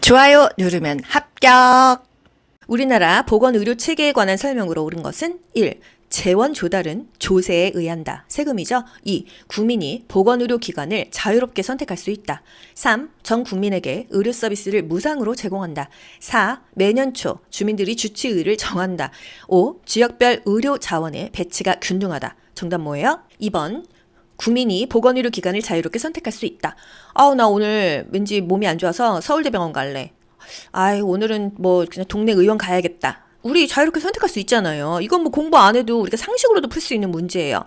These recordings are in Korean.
좋아요 누르면 합격. 우리나라 보건의료 체계에 관한 설명으로 옳은 것은 1. 재원 조달은 조세에 의한다. 세금이죠. 2. 국민이 보건의료 기관을 자유롭게 선택할 수 있다. 3. 전 국민에게 의료 서비스를 무상으로 제공한다. 4. 매년 초 주민들이 주치의를 정한다. 5. 지역별 의료 자원의 배치가 균등하다. 정답 뭐예요? 2번. 국민이 보건의료 기관을 자유롭게 선택할 수 있다. 아우, 나 오늘 왠지 몸이 안 좋아서 서울대병원 갈래. 아이, 오늘은 뭐 그냥 동네 의원 가야겠다. 우리 자유롭게 선택할 수 있잖아요. 이건 뭐 공부 안 해도 우리가 상식으로도 풀 수 있는 문제예요.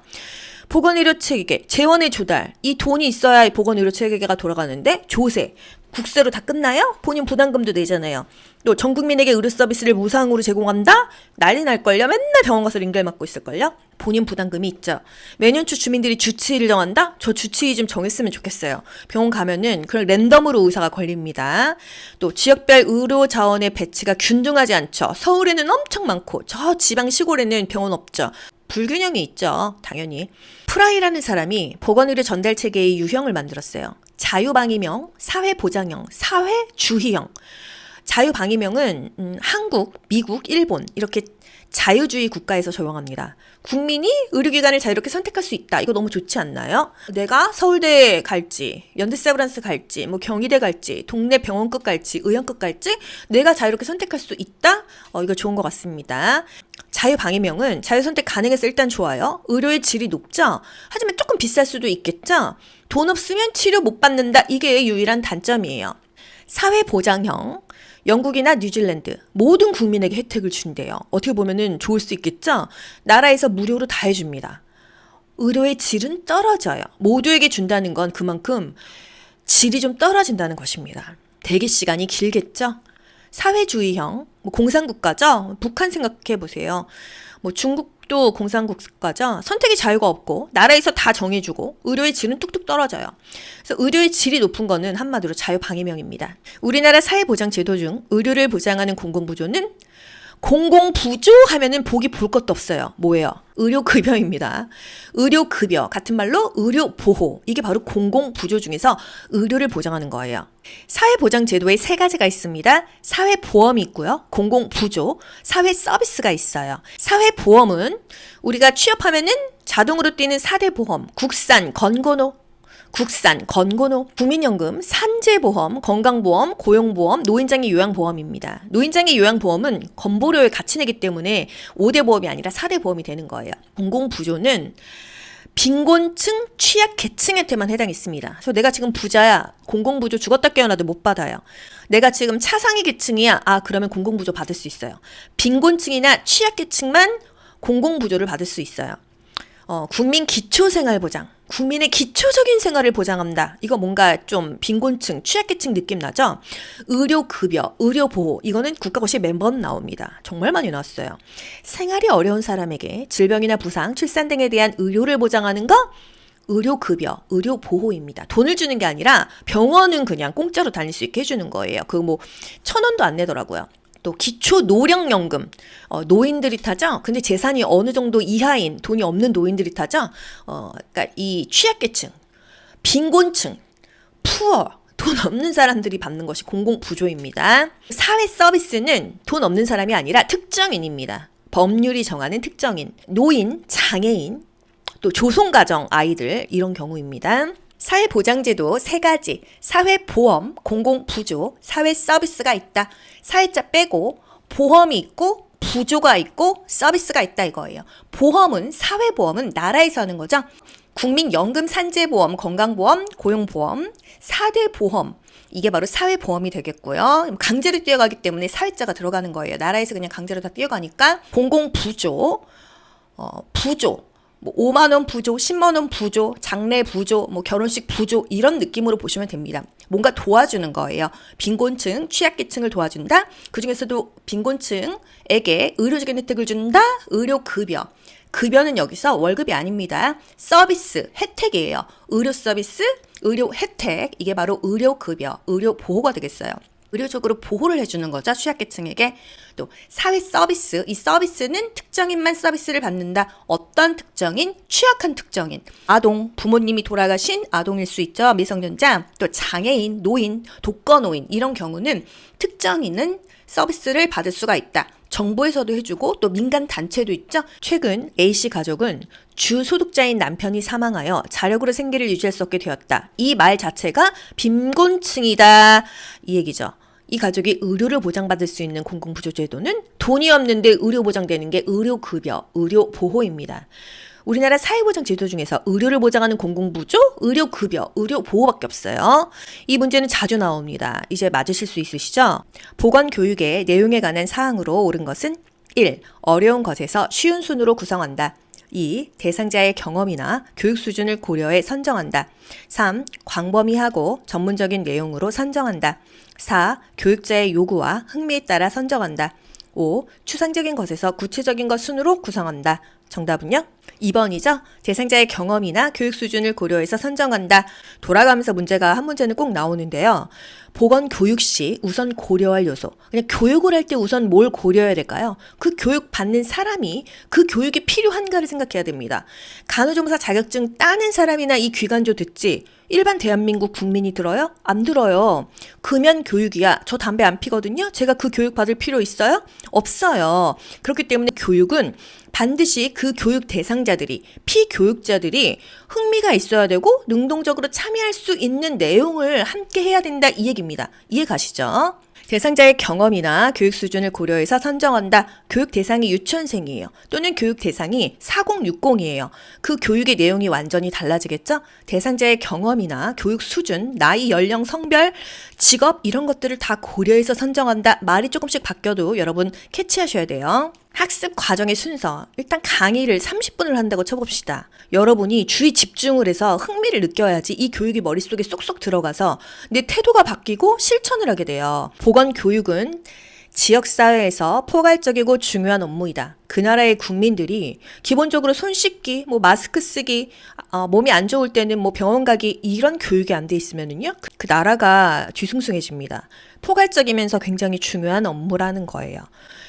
보건의료 체계, 재원의 조달. 이 돈이 있어야 이 보건의료 체계가 돌아가는데 조세, 국세로 다 끝나요? 본인 부담금도 내잖아요. 또 전 국민에게 의료 서비스를 무상으로 제공한다? 난리 날걸요? 맨날 병원 가서 링겔 맞고 있을걸요? 본인 부담금이 있죠. 매년 초 주민들이 주치의를 정한다? 저 주치의 좀 정했으면 좋겠어요. 병원 가면은 그냥 랜덤으로 의사가 걸립니다. 또 지역별 의료 자원의 배치가 균등하지 않죠. 서울에는 엄청 많고 저 지방 시골에는 병원 없죠. 불균형이 있죠. 당연히. 프라이라는 사람이 보건의료 전달 체계의 유형을 만들었어요. 자유방위명, 사회보장형, 사회주의형. 자유방위명은 음, 한국, 미국, 일본 이렇게 자유주의 국가에서 적용합니다. 국민이 의료기관을 자유롭게 선택할 수 있다. 이거 너무 좋지 않나요? 내가 서울대 갈지, 연대 세브란스 갈지, 뭐 경희대 갈지, 동네 병원급 갈지, 의원급 갈지, 내가 자유롭게 선택할 수 있다. 어, 이거 좋은 것 같습니다. 자유방위명은 자유선택 가능해서 일단 좋아요. 의료의 질이 높죠? 하지만 조금 비쌀 수도 있겠죠? 돈 없으면 치료 못 받는다. 이게 유일한 단점이에요. 사회보장형. 영국이나 뉴질랜드 모든 국민에게 혜택을 준대요. 어떻게 보면은 좋을 수 있겠죠? 나라에서 무료로 다 해줍니다. 의료의 질은 떨어져요. 모두에게 준다는 건 그만큼 질이 좀 떨어진다는 것입니다. 대기 시간이 길겠죠? 사회주의형, 뭐 공산국가죠? 북한 생각해 보세요. 뭐 중국 도 공산국가죠? 선택의 자유가 없고, 나라에서 다 정해주고, 의료의 질은 뚝뚝 떨어져요. 그래서 의료의 질이 높은 거는 한마디로 자유방위명입니다. 우리나라 사회보장제도 중 의료를 보장하는 공공부조는 공공부조 하면은 보기 볼 것도 없어요. 뭐예요? 의료급여입니다. 의료급여, 같은 말로 의료보호. 이게 바로 공공부조 중에서 의료를 보장하는 거예요. 사회보장제도에 세 가지가 있습니다. 사회보험이 있고요. 공공부조, 사회서비스가 있어요. 사회보험은 우리가 취업하면은 자동으로 뛰는 4대 보험, 국산, 건건호, 국산, 건고노, 국민연금, 산재보험, 건강보험, 고용보험, 노인장애 요양보험입니다. 노인장애 요양보험은 건보료를 같이 내기 때문에 5대 보험이 아니라 4대 보험이 되는 거예요. 공공부조는 빈곤층, 취약계층한테만 해당있습니다. 그래서 내가 지금 부자야, 공공부조 죽었다 깨어나도 못 받아요. 내가 지금 차상위 계층이야, 아 그러면 공공부조 받을 수 있어요. 빈곤층이나 취약계층만 공공부조를 받을 수 있어요. 어, 국민 기초생활보장. 국민의 기초적인 생활을 보장한다. 이거 뭔가 좀 빈곤층, 취약계층 느낌 나죠? 의료급여, 의료보호. 이거는 국가고시 매번 나옵니다. 정말 많이 나왔어요. 생활이 어려운 사람에게 질병이나 부상, 출산 등에 대한 의료를 보장하는 거? 의료급여, 의료보호입니다. 돈을 주는 게 아니라 병원은 그냥 공짜로 다닐 수 있게 해주는 거예요. 그 뭐, 천 원도 안 내더라고요. 또 기초 노령연금 어, 노인들이 타죠. 근데 재산이 어느 정도 이하인 돈이 없는 노인들이 타죠. 어, 그러니까 이 취약계층, 빈곤층, 푸어 돈 없는 사람들이 받는 것이 공공부조입니다. 사회 서비스는 돈 없는 사람이 아니라 특정인입니다. 법률이 정하는 특정인, 노인, 장애인, 또 조손가정 아이들 이런 경우입니다. 사회보장제도 세 가지, 사회보험, 공공부조, 사회서비스가 있다. 사회자 빼고 보험이 있고 부조가 있고 서비스가 있다 이거예요. 보험은 사회보험은 나라에서 하는 거죠. 국민연금 산재보험, 건강보험, 고용보험, 4대 보험. 이게 바로 사회보험이 되겠고요. 강제로 뛰어가기 때문에 사회자가 들어가는 거예요. 나라에서 그냥 강제로 다 뛰어가니까 공공부조, 어, 부조, 뭐 5만 원 부조, 10만 원 부조, 장례 부조, 뭐 결혼식 부조 이런 느낌으로 보시면 됩니다. 뭔가 도와주는 거예요. 빈곤층, 취약계층을 도와준다. 그 중에서도 빈곤층에게 의료적인 혜택을 준다. 의료 급여. 급여는 여기서 월급이 아닙니다. 서비스, 혜택이에요. 의료 서비스, 의료 혜택. 이게 바로 의료 급여, 의료 보호가 되겠어요. 의료적으로 보호를 해주는 거죠. 취약계층에게. 또 사회 서비스. 이 서비스는 특정인만 서비스를 받는다. 어떤 특정인? 취약한 특정인. 아동, 부모님이 돌아가신 아동일 수 있죠. 미성년자. 또 장애인, 노인, 독거노인 이런 경우는 특정인은 서비스를 받을 수가 있다. 정부에서도 해주고 또 민간 단체도 있죠. 최근 A씨 가족은 주 소득자인 남편이 사망하여 자력으로 생계를 유지할 수 없게 되었다. 이 말 자체가 빈곤층이다. 이 얘기죠. 이 가족이 의료를 보장받을 수 있는 공공부조제도는 돈이 없는데 의료 보장되는 게 의료급여, 의료보호입니다. 우리나라 사회보장 제도 중에서 의료를 보장하는 공공부조, 의료급여, 의료보호밖에 없어요. 이 문제는 자주 나옵니다. 이제 맞으실 수 있으시죠? 보건교육의 내용에 관한 사항으로 옳은 것은 1. 어려운 것에서 쉬운 순으로 구성한다. 2. 대상자의 경험이나 교육 수준을 고려해 선정한다. 3. 광범위하고 전문적인 내용으로 선정한다. 4. 교육자의 요구와 흥미에 따라 선정한다. 5. 추상적인 것에서 구체적인 것 순으로 구성한다. 정답은요? 2번이죠. 대상자의 경험이나 교육 수준을 고려해서 선정한다. 돌아가면서 문제가 한 문제는 꼭 나오는데요. 보건 교육 시 우선 고려할 요소. 그냥 교육을 할 때 우선 뭘 고려해야 될까요? 그 교육 받는 사람이 그 교육이 필요한가를 생각해야 됩니다. 간호조무사 자격증 따는 사람이나 이 귀간조 듣지 일반 대한민국 국민이 들어요? 안 들어요. 금연 교육이야. 저 담배 안 피거든요. 제가 그 교육 받을 필요 있어요? 없어요. 그렇기 때문에 교육은 반드시 그 교육 대상자들이 피교육자들이 흥미가 있어야 되고 능동적으로 참여할 수 있는 내용을 함께 해야 된다 이 얘기입니다. 이해 가시죠? 대상자의 경험이나 교육 수준을 고려해서 선정한다. 교육 대상이 유치원생이에요. 또는 교육 대상이 4060이에요. 그 교육의 내용이 완전히 달라지겠죠? 대상자의 경험이나 교육 수준, 나이, 연령, 성별, 직업 이런 것들을 다 고려해서 선정한다. 말이 조금씩 바뀌어도 여러분 캐치하셔야 돼요. 학습 과정의 순서. 일단 강의를 30분을 한다고 쳐봅시다. 여러분이 주의 집중을 해서 흥미를 느껴야지 이 교육이 머릿속에 쏙쏙 들어가서 내 태도가 바뀌고 실천을 하게 돼요. 보건 교육은 지역사회에서 포괄적이고 중요한 업무이다. 그 나라의 국민들이 기본적으로 손 씻기, 뭐 마스크 쓰기, 어, 몸이 안 좋을 때는 뭐 병원 가기 이런 교육이 안 돼 있으면은요, 그, 그 나라가 뒤숭숭해집니다. 포괄적이면서 굉장히 중요한 업무라는 거예요.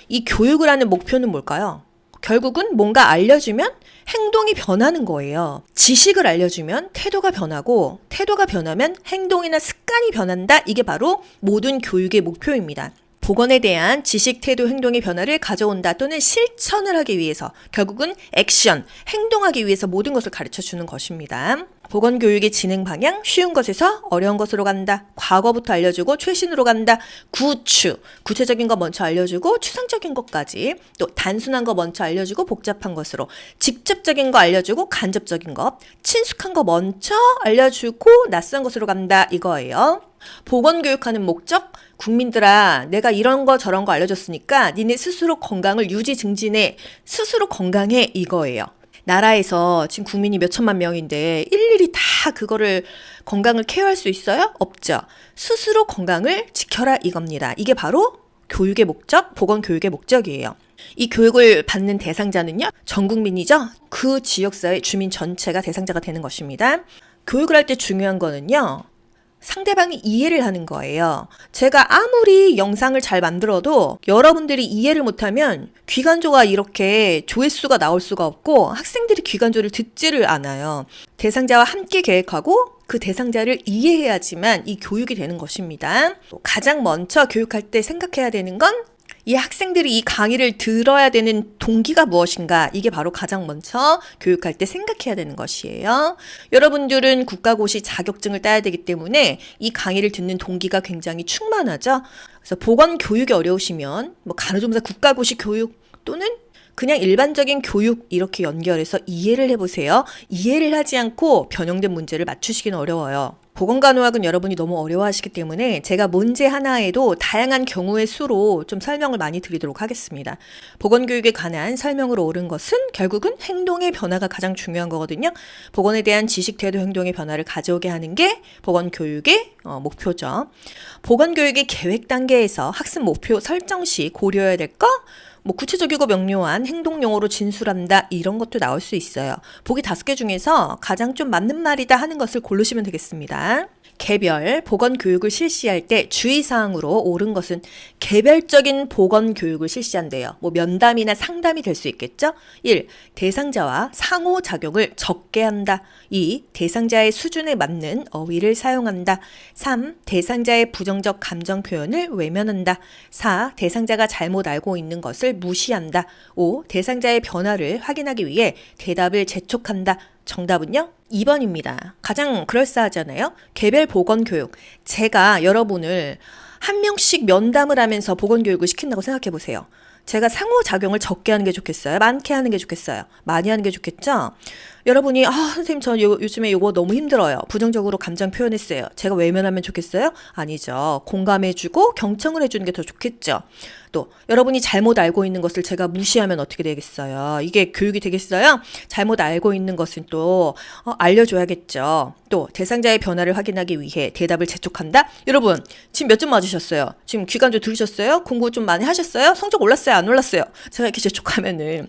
이 교육을 하는 목표는 뭘까요? 결국은 뭔가 알려주면 행동이 변하는 거예요. 지식을 알려주면 태도가 변하고 태도가 변하면 행동이나 습관이 변한다. 이게 바로 모든 교육의 목표입니다. 보건에 대한 지식, 태도, 행동의 변화를 가져온다 또는 실천을 하기 위해서 결국은 액션, 행동하기 위해서 모든 것을 가르쳐 주는 것입니다. 보건 교육의 진행 방향, 쉬운 것에서 어려운 것으로 간다. 과거부터 알려주고 최신으로 간다. 구추, 구체적인 거 먼저 알려주고 추상적인 것까지. 또 단순한 거 먼저 알려주고 복잡한 것으로. 직접적인 거 알려주고 간접적인 것. 친숙한 거 먼저 알려주고 낯선 것으로 간다. 이거예요. 보건교육하는 목적? 국민들아, 내가 이런 거 저런 거 알려줬으니까 니네 스스로 건강을 유지 증진해. 스스로 건강해. 이거예요. 나라에서 지금 국민이 몇 천만 명인데 일일이 다 그거를 건강을 케어할 수 있어요? 없죠. 스스로 건강을 지켜라 이겁니다. 이게 바로 교육의 목적, 보건 교육의 목적이에요. 이 교육을 받는 대상자는요, 전 국민이죠. 그 지역사회 주민 전체가 대상자가 되는 것입니다. 교육을 할 때 중요한 거는요, 상대방이 이해를 하는 거예요. 제가 아무리 영상을 잘 만들어도 여러분들이 이해를 못하면 귀간조가 이렇게 조회수가 나올 수가 없고 학생들이 귀간조를 듣지를 않아요. 대상자와 함께 계획하고 그 대상자를 이해해야지만 이 교육이 되는 것입니다. 가장 먼저 교육할 때 생각해야 되는 건 이 학생들이 이 강의를 들어야 되는 동기가 무엇인가? 이게 바로 가장 먼저 교육할 때 생각해야 되는 것이에요. 여러분들은 국가고시 자격증을 따야 되기 때문에 이 강의를 듣는 동기가 굉장히 충만하죠. 그래서 보건 교육이 어려우시면 뭐 간호조무사 국가고시 교육 또는 그냥 일반적인 교육 이렇게 연결해서 이해를 해보세요. 이해를 하지 않고 변형된 문제를 맞추시기는 어려워요. 보건간호학은 여러분이 너무 어려워하시기 때문에 제가 문제 하나에도 다양한 경우의 수로 좀 설명을 많이 드리도록 하겠습니다. 보건교육에 관한 설명으로 옳은 것은 결국은 행동의 변화가 가장 중요한 거거든요. 보건에 대한 지식, 태도, 행동의 변화를 가져오게 하는 게 보건교육의 어, 목표죠. 보건교육의 계획 단계에서 학습 목표 설정 시 고려해야 될 거, 뭐 구체적이고 명료한 행동 용어로 진술한다 이런 것도 나올 수 있어요. 보기 다섯 개 중에서 가장 좀 맞는 말이다 하는 것을 고르시면 되겠습니다. 개별 보건 교육을 실시할 때 주의사항으로 옳은 것은 개별적인 보건 교육을 실시한대요. 뭐 면담이나 상담이 될 수 있겠죠? 1. 대상자와 상호작용을 적게 한다. 2. 대상자의 수준에 맞는 어휘를 사용한다. 3. 대상자의 부정적 감정 표현을 외면한다. 4. 대상자가 잘못 알고 있는 것을 무시한다. 5. 대상자의 변화를 확인하기 위해 대답을 재촉한다. 정답은요? 2번입니다. 가장 그럴싸하잖아요? 개별 보건 교육. 제가 여러분을 한 명씩 면담을 하면서 보건 교육을 시킨다고 생각해 보세요. 제가 상호작용을 적게 하는 게 좋겠어요? 많게 하는 게 좋겠어요? 많이 하는 게 좋겠죠? 여러분이, 아, 선생님, 저 요, 요즘에 이거 너무 힘들어요. 부정적으로 감정 표현했어요. 제가 외면하면 좋겠어요? 아니죠. 공감해주고 경청을 해주는 게 더 좋겠죠. 또, 여러분이 잘못 알고 있는 것을 제가 무시하면 어떻게 되겠어요? 이게 교육이 되겠어요? 잘못 알고 있는 것은 또, 어, 알려줘야겠죠. 또, 대상자의 변화를 확인하기 위해 대답을 재촉한다? 여러분, 지금 몇 점 맞으셨어요? 지금 기간조 들으셨어요? 공부 좀 많이 하셨어요? 성적 올랐어요? 안 올랐어요? 제가 이렇게 재촉하면은,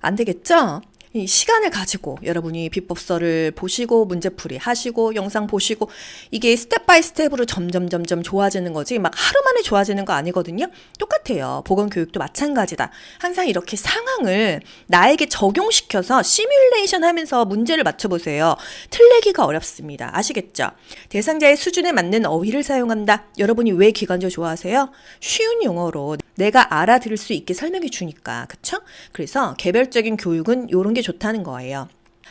안 되겠죠? 이 시간을 가지고 여러분이 비법서를 보시고 문제풀이 하시고 영상 보시고 이게 스텝 바이 스텝으로 점점 점점 좋아지는 거지 막 하루 만에 좋아지는 거 아니거든요. 똑같아요. 보건 교육도 마찬가지다. 항상 이렇게 상황을 나에게 적용시켜서 시뮬레이션 하면서 문제를 맞춰 보세요. 틀리기가 어렵습니다. 아시겠죠? 대상자의 수준에 맞는 어휘를 사용한다. 여러분이 왜 기관조 좋아하세요? 쉬운 용어로 내가 알아들을 수 있게 설명해 주니까. 그쵸? 그래서 개별적인 교육은 요런 게 좋다는 거예요.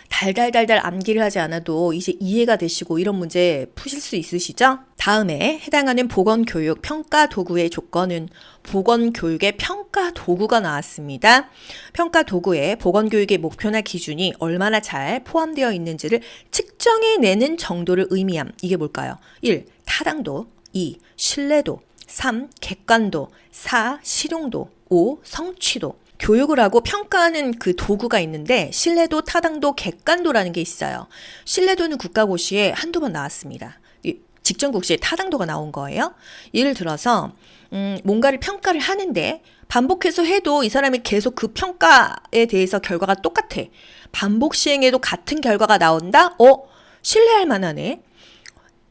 달달달달 암기를 하지 않아도 이제 이해가 되시고 이런 문제 푸실 수 있으시죠? 다음에 해당하는 보건교육 평가 도구의 조건은 보건교육의 평가 도구가 나왔습니다. 평가 도구에 보건교육의 목표나 기준이 얼마나 잘 포함되어 있는지를 측정해내는 정도를 의미함. 이게 뭘까요? 1. 타당도 2. 신뢰도 3. 객관도 4. 실용도 5. 성취도 교육을 하고 평가하는 그 도구가 있는데 신뢰도, 타당도, 객관도라는 게 있어요. 신뢰도는 국가고시에 한두 번 나왔습니다. 이 직전국시에 타당도가 나온 거예요. 예를 들어서 음, 뭔가를 평가를 하는데 반복해서 해도 이 사람이 계속 그 평가에 대해서 결과가 똑같아. 반복 시행해도 같은 결과가 나온다? 어? 신뢰할 만하네.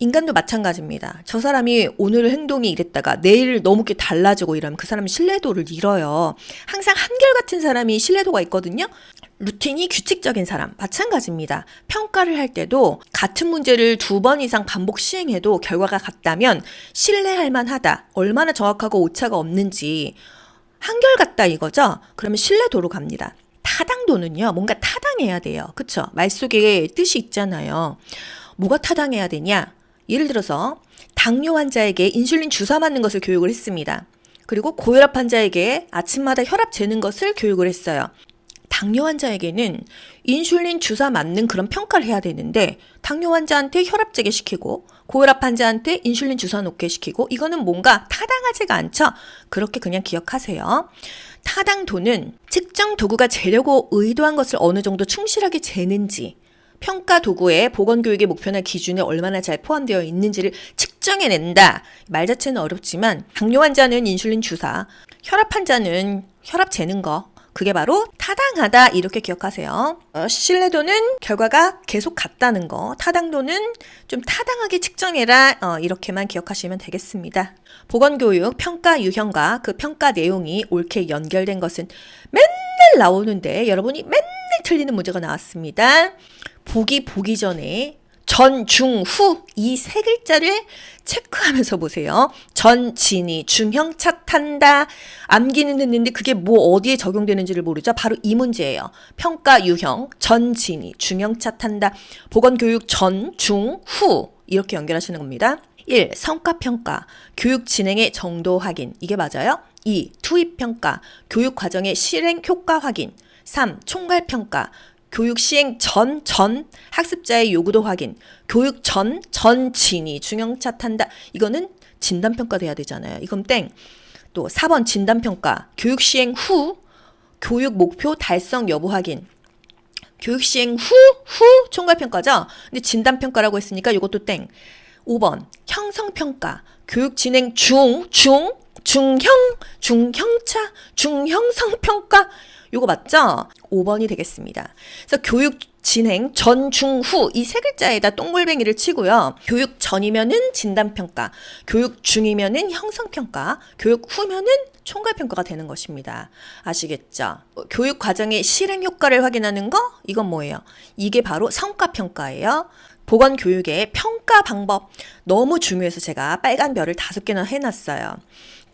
인간도 마찬가지입니다. 저 사람이 오늘 행동이 이랬다가 내일 너무 게 달라지고 이러면 그 사람은 신뢰도를 잃어요. 항상 한결같은 사람이 신뢰도가 있거든요. 루틴이 규칙적인 사람 마찬가지입니다. 평가를 할 때도 같은 문제를 두 번 이상 반복 시행해도 결과가 같다면 신뢰할 만하다. 얼마나 정확하고 오차가 없는지 한결같다 이거죠. 그러면 신뢰도로 갑니다. 타당도는요. 뭔가 타당해야 돼요. 그쵸? 말 속에 뜻이 있잖아요. 뭐가 타당해야 되냐? 예를 들어서 당뇨 환자에게 인슐린 주사 맞는 것을 교육을 했습니다. 그리고 고혈압 환자에게 아침마다 혈압 재는 것을 교육을 했어요. 당뇨 환자에게는 인슐린 주사 맞는 그런 평가를 해야 되는데 당뇨 환자한테 혈압 재게 시키고 고혈압 환자한테 인슐린 주사 놓게 시키고 이거는 뭔가 타당하지가 않죠. 그렇게 그냥 기억하세요. 타당도는 측정 도구가 재려고 의도한 것을 어느 정도 충실하게 재는지 평가 도구에 보건교육의 목표나 기준에 얼마나 잘 포함되어 있는지를 측정해낸다. 말 자체는 어렵지만 당뇨 환자는 인슐린 주사, 혈압 환자는 혈압 재는 거. 그게 바로 타당하다 이렇게 기억하세요. 어, 신뢰도는 결과가 계속 같다는 거, 타당도는 좀 타당하게 측정해라 어, 이렇게만 기억하시면 되겠습니다. 보건교육 평가 유형과 그 평가 내용이 옳게 연결된 것은 맨날 나오는데 여러분이 맨날 틀리는 문제가 나왔습니다. 보기 보기 전에 전, 중, 후 이 세 글자를 체크하면서 보세요. 전, 진이 중형차 탄다. 암기는 했는데 그게 뭐 어디에 적용되는지를 모르죠. 바로 이 문제예요. 평가 유형, 전, 진이 중형차 탄다. 보건교육 전, 중, 후 이렇게 연결하시는 겁니다. 1. 성과평가, 교육 진행의 정도 확인. 이게 맞아요? 2. 투입평가, 교육 과정의 실행 효과 확인. 3. 총괄평가, 교육 시행 전, 전 학습자의 요구도 확인. 교육 전, 전 진이 중형차 탄다. 이거는 진단평가 돼야 되잖아요. 이건 땡. 또 4번 진단평가. 교육 시행 후 교육 목표 달성 여부 확인. 교육 시행 후, 후 총괄평가죠? 근데 진단평가라고 했으니까 이것도 땡. 5번 형성평가. 교육 진행 중, 중, 중형, 중형차, 중형성평가. 요거 맞죠? 5번이 되겠습니다. 그래서 교육 진행, 전, 중, 후 이 세 글자에다 똥골뱅이를 치고요. 교육 전이면은 진단평가, 교육 중이면은 형성평가, 교육 후면은 총괄평가가 되는 것입니다. 아시겠죠? 어, 교육 과정의 실행 효과를 확인하는 거 이건 뭐예요? 이게 바로 성과평가예요. 보건 교육의 평가 방법 너무 중요해서 제가 빨간 별을 다섯 개나 해놨어요.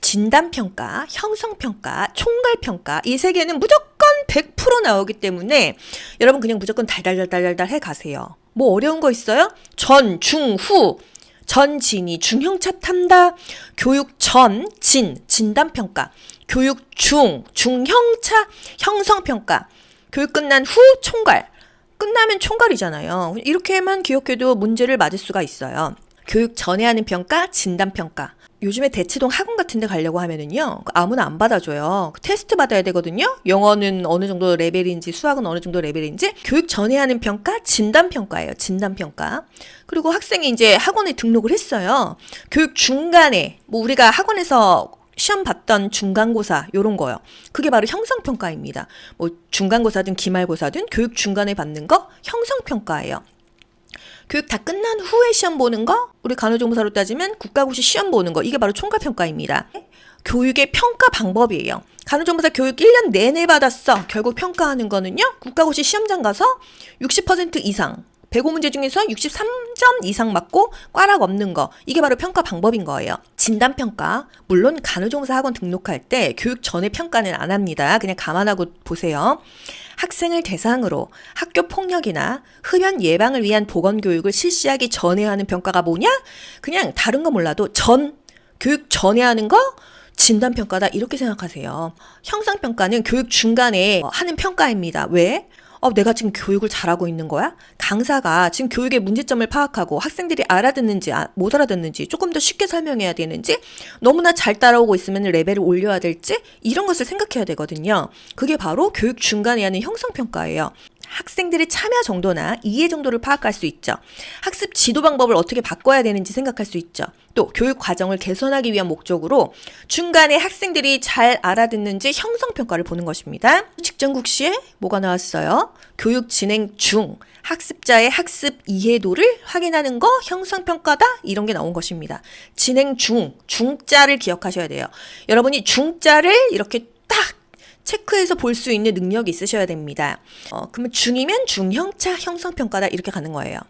진단평가, 형성평가, 총괄평가 이 세 개는 무조건 100% 나오기 때문에 여러분 그냥 무조건 달달달달달 해 가세요. 뭐 어려운 거 있어요? 전, 중, 후. 전, 진이 중형차 탄다. 교육 전, 진, 진단평가. 교육 중, 중형차, 형성평가. 교육 끝난 후, 총괄. 끝나면 총괄이잖아요. 이렇게만 기억해도 문제를 맞을 수가 있어요. 교육 전에 하는 평가, 진단 평가. 요즘에 대치동 학원 같은 데 가려고 하면은요. 아무나 안 받아줘요. 테스트 받아야 되거든요. 영어는 어느 정도 레벨인지 수학은 어느 정도 레벨인지 교육 전에 하는 평가, 진단 평가예요. 진단 평가. 그리고 학생이 이제 학원에 등록을 했어요. 교육 중간에 뭐 우리가 학원에서 시험 봤던 중간고사 요런 거요. 그게 바로 형성평가입니다. 뭐 중간고사든 기말고사든 교육 중간에 받는 거 형성평가예요. 교육 다 끝난 후에 시험 보는 거, 우리 간호조무사로 따지면 국가고시 시험 보는 거, 이게 바로 총괄평가입니다. 교육의 평가 방법이에요. 간호조무사 교육 1년 내내 받았어. 결국 평가하는 거는요, 국가고시 시험장 가서 60% 이상, 105 문제 중에서 63점 이상 맞고 꽈락 없는 거. 이게 바로 평가 방법인 거예요. 진단평가. 물론 간호조무사 학원 등록할 때 교육 전에 평가는 안 합니다. 그냥 감안하고 보세요. 학생을 대상으로 학교 폭력이나 흡연 예방을 위한 보건 교육을 실시하기 전에 하는 평가가 뭐냐? 그냥 다른 거 몰라도 전 교육 전에 하는 거 진단 평가다 이렇게 생각하세요. 형상 평가는 교육 중간에 하는 평가입니다. 왜? 어, 내가 지금 교육을 잘하고 있는 거야? 강사가 지금 교육의 문제점을 파악하고 학생들이 알아듣는지 아, 못 알아듣는지 조금 더 쉽게 설명해야 되는지 너무나 잘 따라오고 있으면 레벨을 올려야 될지 이런 것을 생각해야 되거든요. 그게 바로 교육 중간에 하는 형성평가예요. 학생들의 참여 정도나 이해 정도를 파악할 수 있죠. 학습 지도 방법을 어떻게 바꿔야 되는지 생각할 수 있죠. 또 교육 과정을 개선하기 위한 목적으로 중간에 학생들이 잘 알아듣는지 형성 평가를 보는 것입니다. 직전국시에 뭐가 나왔어요? 교육 진행 중 학습자의 학습 이해도를 확인하는 거 형성 평가다 이런 게 나온 것입니다. 진행 중 중자를 기억하셔야 돼요. 여러분이 중자를 이렇게 딱 체크해서 볼 수 있는 능력이 있으셔야 됩니다. 어, 그러면 중이면 중형차 형성평가다 이렇게 가는 거예요.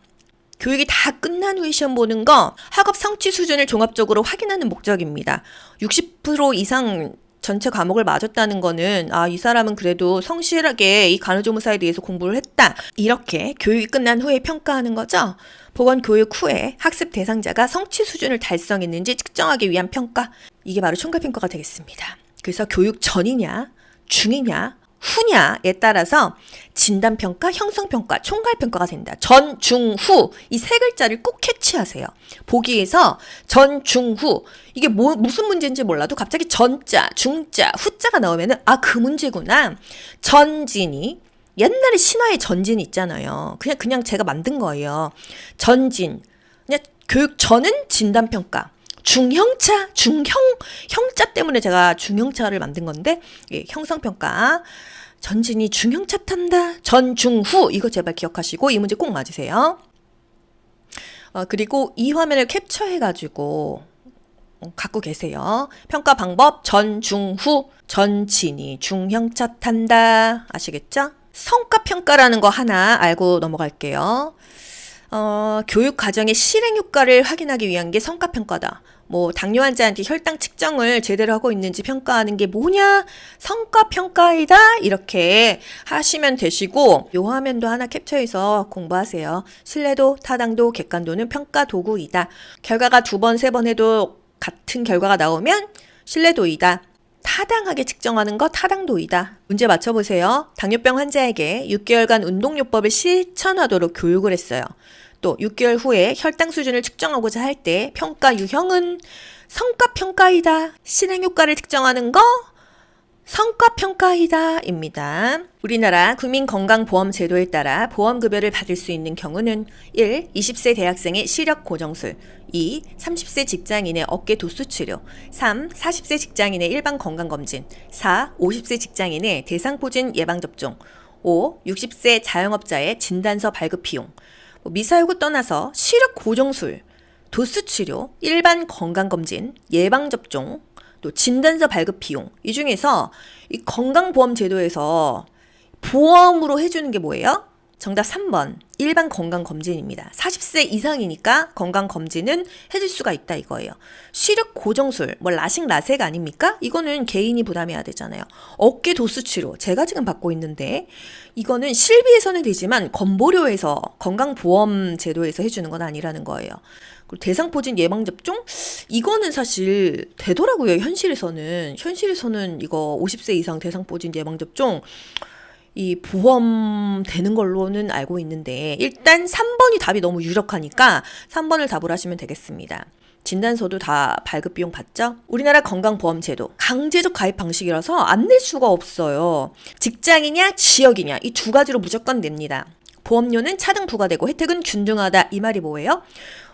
교육이 다 끝난 후에 시험 보는 거 학업 성취 수준을 종합적으로 확인하는 목적입니다. 60% 이상 전체 과목을 맞았다는 거는 아, 이 사람은 그래도 성실하게 이 간호조무사에 대해서 공부를 했다. 이렇게 교육이 끝난 후에 평가하는 거죠. 보건 교육 후에 학습 대상자가 성취 수준을 달성했는지 측정하기 위한 평가. 이게 바로 총괄 평가가 되겠습니다. 그래서 교육 전이냐, 중이냐, 후냐에 따라서 진단평가, 형성평가, 총괄평가가 된다. 전, 중, 후. 이 세 글자를 꼭 캐치하세요. 보기에서 전, 중, 후. 이게 뭐, 무슨 문제인지 몰라도 갑자기 전자, 중자, 후자가 나오면은, 아, 그 문제구나. 전진이. 옛날에 신화의 전진 있잖아요. 그냥, 그냥 제가 만든 거예요. 전진. 그냥 교육 전은 진단평가. 중형차, 중형, 형자 때문에 제가 중형차를 만든 건데, 예, 형성평가. 전진이 중형차 탄다. 전, 중, 후. 이거 제발 기억하시고, 이 문제 꼭 맞으세요. 어, 그리고 이 화면을 캡처해가지고, 어, 갖고 계세요. 평가 방법, 전, 중, 후. 전진이 중형차 탄다. 아시겠죠? 성과 평가라는 거 하나 알고 넘어갈게요. 어, 교육 과정의 실행 효과를 확인하기 위한 게 성과 평가다. 뭐 당뇨 환자한테 혈당 측정을 제대로 하고 있는지 평가하는 게 뭐냐? 성과 평가이다. 이렇게 하시면 되시고 요 화면도 하나 캡처해서 공부하세요. 신뢰도, 타당도, 객관도는 평가 도구이다. 결과가 두 번, 세 번 해도 같은 결과가 나오면 신뢰도이다. 타당하게 측정하는 것 타당도이다. 문제 맞춰보세요. 당뇨병 환자에게 6개월간 운동요법을 실천하도록 교육을 했어요. 또 6개월 후에 혈당 수준을 측정하고자 할 때 평가 유형은 성과 평가이다. 실행 효과를 측정하는 거 성과 평가이다입니다. 우리나라 국민건강보험제도에 따라 보험급여를 받을 수 있는 경우는 1. 20세 대학생의 시력 고정술 2. 30세 직장인의 어깨 도수 치료 3. 40세 직장인의 일반 건강검진 4. 50세 직장인의 대상포진 예방접종 5. 60세 자영업자의 진단서 발급 비용. 뭐 미사여구 떠나서 시력 고정술, 도수 치료, 일반 건강검진, 예방접종, 또 진단서 발급 비용. 이 중에서 이 건강보험 제도에서 보험으로 해주는 게 뭐예요? 정답 3번. 일반 건강검진입니다. 40세 이상이니까 건강검진은 해줄 수가 있다 이거예요. 시력 고정술, 뭐 라식 라섹 아닙니까? 이거는 개인이 부담해야 되잖아요. 어깨 도수 치료, 제가 지금 받고 있는데, 이거는 실비 에서는 되지만 건보료에서 건강보험 제도에서 해주는 건 아니라는 거예요. 그리고 대상포진 예방접종? 이거는 사실 되더라고요, 현실에서는. 현실에서는 이거 50세 이상 대상포진 예방접종, 이 보험 되는 걸로는 알고 있는데 일단 3번이 답이 너무 유력하니까 3번을 답을 하시면 되겠습니다. 진단서도 다 발급 비용 받죠? 우리나라 건강보험제도 강제적 가입 방식이라서 안 낼 수가 없어요. 직장이냐 지역이냐 이 두 가지로 무조건 냅니다. 보험료는 차등 부과되고 혜택은 균등하다 이 말이 뭐예요?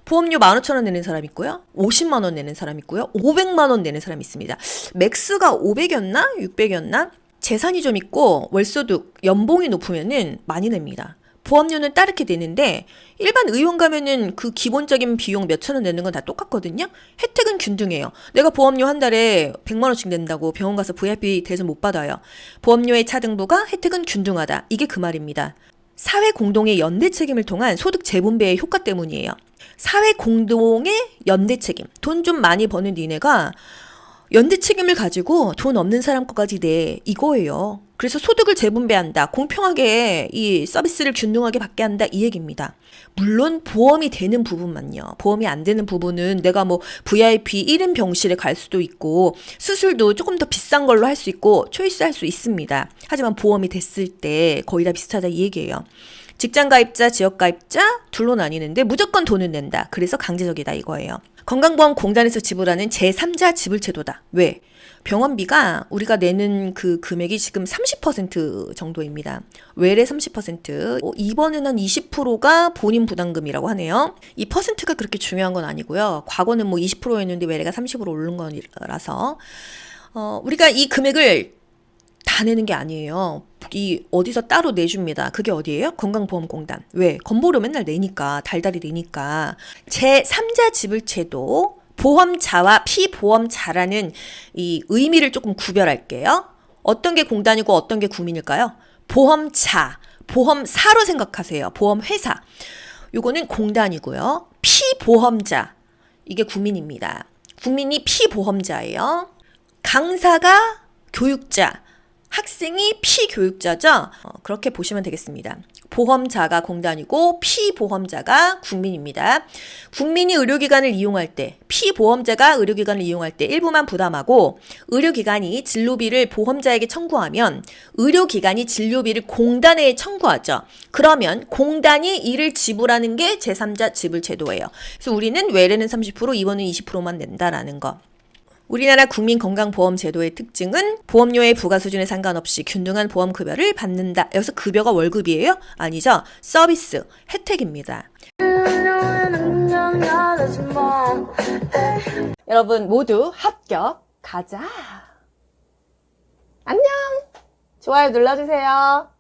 보험료 15,000원 내는 사람 있고요. 50만 원 내는 사람 있고요. 500만 원 내는 사람 있습니다. 맥스가 500이었나? 600이었나? 재산이 좀 있고 월소득, 연봉이 높으면은 많이 냅니다. 보험료는 따르게 되는데 일반 의원 가면은 그 기본적인 비용 몇천 원 내는 건 다 똑같거든요. 혜택은 균등해요. 내가 보험료 한 달에 100만 원씩 낸다고 병원 가서 VIP 대접 못 받아요. 보험료의 차등부가 혜택은 균등하다. 이게 그 말입니다. 사회 공동의 연대 책임을 통한 소득 재분배의 효과 때문이에요. 사회 공동의 연대 책임. 돈 좀 많이 버는 니네가 연대 책임을 가지고 돈 없는 사람 거까지 내 이거예요. 그래서 소득을 재분배한다. 공평하게 이 서비스를 균등하게 받게 한다. 이 얘기입니다. 물론 보험이 되는 부분만요. 보험이 안 되는 부분은 내가 뭐 VIP 1인 병실에 갈 수도 있고 수술도 조금 더 비싼 걸로 할 수 있고 초이스 할 수 있습니다. 하지만 보험이 됐을 때 거의 다 비슷하다 이 얘기예요. 직장 가입자, 지역 가입자 둘로 나뉘는데 무조건 돈을 낸다. 그래서 강제적이다 이거예요. 건강보험 공단에서 지불하는 제3자 지불 제도다. 왜? 병원비가 우리가 내는 그 금액이 지금 30% 정도입니다. 외래 30%, 어, 이번에는 한 20%가 본인 부담금이라고 하네요. 이 퍼센트가 그렇게 중요한 건 아니고요. 과거는 뭐 20%였는데 외래가 30% 오른 거라서 어, 우리가 이 금액을 다 내는 게 아니에요. 이 어디서 따로 내줍니다. 그게 어디예요? 건강보험공단. 왜? 건보료 맨날 내니까 달달이 내니까 제 3자 지불제도 보험자와 피보험자라는 이 의미를 조금 구별할게요. 어떤 게 공단이고 어떤 게 구민일까요? 보험자, 보험사로 생각하세요. 보험회사. 요거는 공단이고요. 피보험자. 이게 국민입니다. 국민이 피보험자예요. 강사가 교육자, 학생이 피교육자죠. 어, 그렇게 보시면 되겠습니다. 보험자가 공단이고 피보험자가 국민입니다. 국민이 의료기관을 이용할 때 피보험자가 의료기관을 이용할 때 일부만 부담하고 의료기관이 진료비를 보험자에게 청구하면 의료기관이 진료비를 공단에 청구하죠. 그러면 공단이 이를 지불하는 게 제3자 지불 제도예요. 그래서 우리는 외래는 30% 입원은 20%만 낸다라는 거. 우리나라 국민건강보험제도의 특징은 보험료의 부과 수준에 상관없이 균등한 보험급여를 받는다. 여기서 급여가 월급이에요? 아니죠. 서비스, 혜택입니다. 여러분 모두 합격 가자. 안녕. 좋아요 눌러주세요.